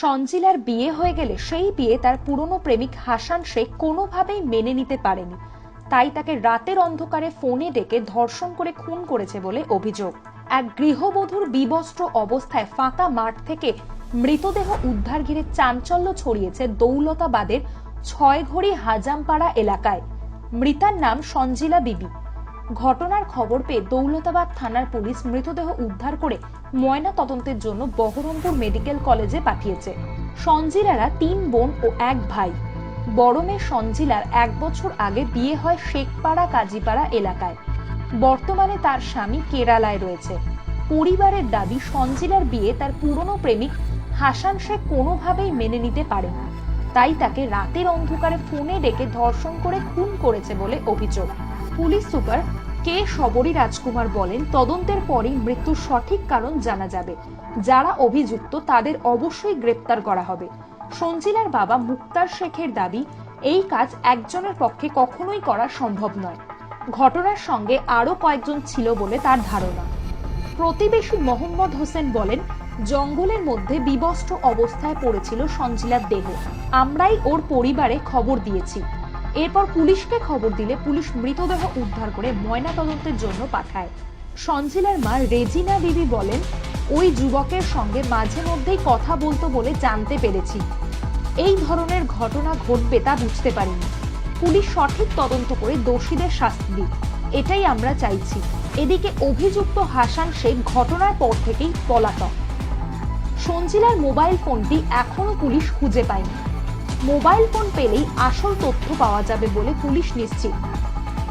সঞ্জিলার বিয়ে হয়ে গেলে সেই বিয়ে তার পুরনো প্রেমিক হাসান শেখ কোনোভাবেই মেনে নিতে পারেনি। তাই তাকে রাতের অন্ধকারে ফোনে ডেকে ধর্ষণ করে খুন করেছে বলে অভিযোগ। এক গৃহবধূর বিবস্ত্র অবস্থায় ফাঁকা মাঠ থেকে মৃতদেহ উদ্ধার ঘিরে চাঞ্চল্য ছড়িয়েছে দৌলতাবাদের ছয়ঘড়ি হাজামপাড়া এলাকায়। মৃতার নাম সঞ্জিলা বিবি। ঘটনার খবর পেয়ে দৌলতাবাদ থানার পুলিশ মৃতদেহ উদ্ধার করে ময়না তদন্তের জন্য বহরমপুর মেডিকেল কলেজে পাঠিয়েছে। সঞ্জিলারা তিন বোন ও এক ভাই। বড় মেয়ে সঞ্জিলার এক বছর আগে বিয়ে হয় শেখপাড়া কাজীপাড়া এলাকায়। বর্তমানে তার স্বামী কেরালায় রয়েছে। পরিবারের দাবি, সঞ্জিলার বিয়ে তার পুরনো প্রেমিক হাসান শেখ কোনোভাবেই মেনে নিতে পারে না। তাই তাকে রাতের অন্ধকারে ফোনে ডেকে ধর্ষণ করে খুন করেছে বলে অভিযোগ। Police super K Sabari Rajkumar বলেন, তদন্তের পরেই মৃত্যুর সঠিক কারণ জানা যাবে। যারা অভিযুক্ত, তাদের অবশ্যই গ্রেপ্তার করা হবে। সঞ্জিলার বাবা মুক্তার শেখের দাবি, এই কাজ একজনের পক্ষে কখনোই করা সম্ভব নয়। ঘটনার সঙ্গে আরও কয়েকজন ছিল বলে তার ধারণা। প্রতিবেশী মোহাম্মদ হোসেন বলেন, জঙ্গলের মধ্যে বিবস্ত্র অবস্থায় পড়েছিল সঞ্জিলার দেহ। আমরাই ওর পরিবারে খবর দিয়েছি। এরপর পুলিশকে খবর দিলে পুলিশ মৃতদেহ উদ্ধার করে ময়না তদন্তের জন্য পাঠায়। সঞ্জিলার মা রেজিনা বিবি বলেন, ওই যুবকের সঙ্গে মাঝে মধ্যেই কথা বলতো বলে জানতে পেরেছি। এই ধরনের ঘটনা ঘটবে তা বুঝতে পারিনি। পুলিশ সঠিক তদন্ত করে দোষীদের শাস্তি দিক। এটাই আমরা চাইছি। এদিকে অভিযুক্ত হাসান শেখ ঘটনার পর থেকেই পলাতক। সঞ্জিলার মোবাইল ফোনটি এখনও পুলিশ খুঁজে পায়নি। মোবাইল ফোন পেলেই আসল তথ্য পাওয়া যাবে বলে পুলিশ নিশ্চিত।